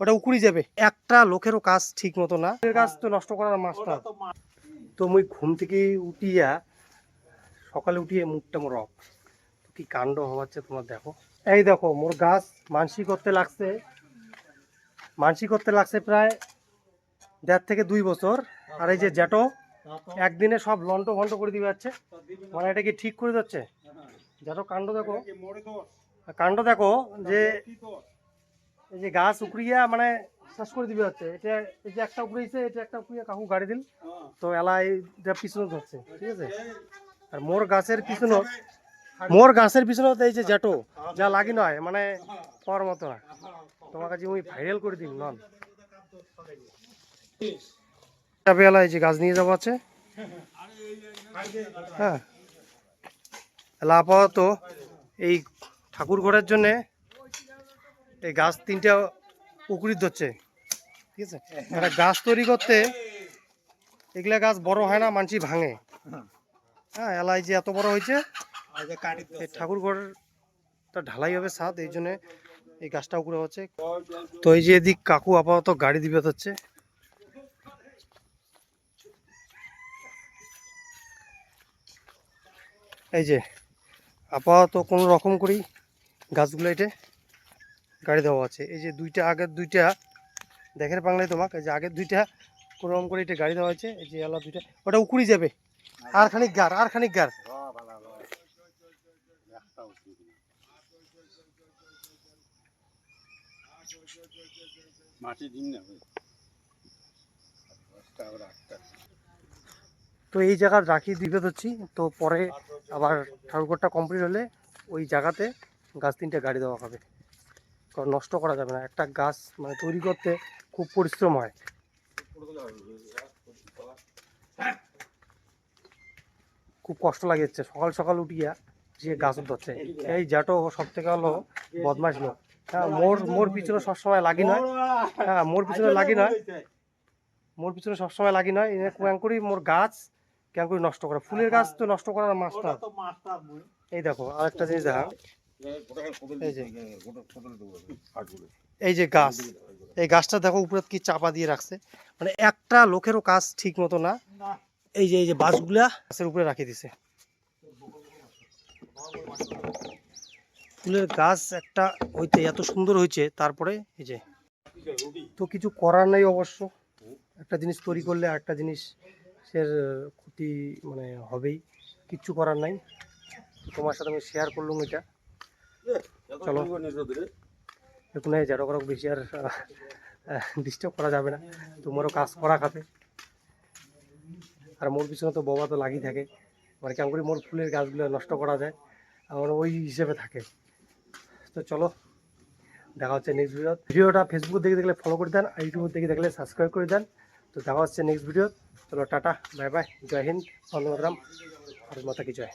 ওটা উকুড়ি যাবে। একটা লোকেরও কাজ ঠিক মতো না। কাজ তো নষ্ট করার মাস্টার। তো মুই ঘুম থেকে উঠিয়া সকালে উঠিয়ে মুখটা মোর অফ। কি কাণ্ড হওয়াচ্ছে তোমার দেখো। এই দেখো, মোর গাছ মানসি করতে লাগছে। মানসি করতে লাগছে প্রায় দেড় থেকে দুই বছর। আর এই যে জ্যাটো একদিনে সব লন্ট ভন্ট করে দিবে যাচ্ছে। মানে এটা কি ঠিক করে যাচ্ছে জ্যাটো কাণ্ড দেখো। কাণ্ড দেখো যে এই যে গাছ উকড়িয়া মানে শেষ করে দিবে হচ্ছে। এটা, এই যে একটা উকড়িয়েছে এটা একটা উকড়িয়া কাকু গাড়ি দিল। তো এলা এইটা পিছনে ধরছে, ঠিক আছে? আর মোর গাছের পিছনে মোর গাছের পিছনে এই যে জ্যাটো যা লাগি নয় মানে পাওয়ার মতো না তোমার কাছে ওই ভাইরাল করে দিন নন। এলা এই যে গাছ নিয়ে যাব আছে। হ্যাঁ। এলা আপাতত এই ঠাকুর ঘরের জন্যে এই গাছ তিনটা উকুড়ি ধরছে ঠিক আছে? একটা গাছ তৈরি করতে এগুলা গাছ বড় হয় না মানসি ভাঙে। হ্যাঁ। এলাই যে এত বড় হয়েছে এই ঠাকুর ঘরটা ঢালাই হবে ছাদ এই জন্য এই গাছটা উপরে হচ্ছে। তো এই যে এদিক কাকু আপাতত গাড়ি দিবে হচ্ছে এই যে আপাতত কোনো রকম করেই গাছগুলো এটে গাড়ি দেওয়া আছে। এই যে দুইটা আগের দুইটা দেখেন বাংলায় তোমাকে এই যে আগের দুইটা কোনো রকম করে এটা গাড়ি দেওয়া হয়েছে এই যে এলা দুইটা ওটা উকুড়ি যাবে। আর খানিক গার আর খানিক গার মাটি দিন না তো এই জায়গা রাখি দিবে হচ্ছি। তো পরে আবার ঠাকুরঘরটা কমপ্লিট হলে ওই জায়গাতে গাছ তিনটে গাড়ি দেওয়া হবে। নষ্ট করা যাবে না। একটা গাছ মানে তৈরি করতে খুব পরিশ্রম হয়। খুব কষ্ট লাগে যাচ্ছে সকাল সকাল উঠিয়া যে গাছ ধরছে। এই জাটো সব থেকে হলো বদমাস লোক। হ্যাঁ মোর মোর পিছনে সবসময় লাগি নয়। হ্যাঁ মোর পিছনে লাগি নয়। মোর পিছনে সবসময় লাগি নয়। এনে কুয়াং করি মোর গাছ কেন করে নষ্ট করে। ফুলের গাছ তো নষ্ট করার মাস্টার। এই দেখো, আরেকটা জিনিস দেখা। এই যে। গাছ, এই গাছটা দেখো উপরে কি চাপা দিয়ে রাখছে। মানে একটা লোকেরও কাজ ঠিক মতো না। এই যে এই যে বাঁশগুলা গাছের উপরে রাখি দিছে। ফুলের গাছ একটা হইতে এত সুন্দর হয়েছে, তারপরে এই যে। তো কিছু করার নাই অবশ্য। একটা জিনিস তৈরি করলে আরেকটা জিনিস সে ক্ষতি মানে হবেই। কিচ্ছু করার নাই। তোমার সাথে আমি শেয়ার করলাম এটা। চলো। এখন এই যারা করা বেশি আর ডিস্টার্ব করা যাবে না। তোমারও কাজ করা খাতে আর মোর পিছনে তো বাবা তো লাগি থাকে। মানে কেমন করে মোর ফুলের গাছগুলো নষ্ট করা যায়। আমার ওই হিসেবে থাকে। তো চলো, দেখা হচ্ছে নেক্সট ভিডিও ভিডিওটা ফেসবুক দেখে দেখলে ফলো করে দেন, আর ইউটিউব দেখে দেখলে সাবস্ক্রাইব করে দেন। তো দেখা হচ্ছে নেক্সট ভিডিও চলো, টাটা বাই বাই জয় হিন্দ, বন্দে ভারত মাতা কি জয়।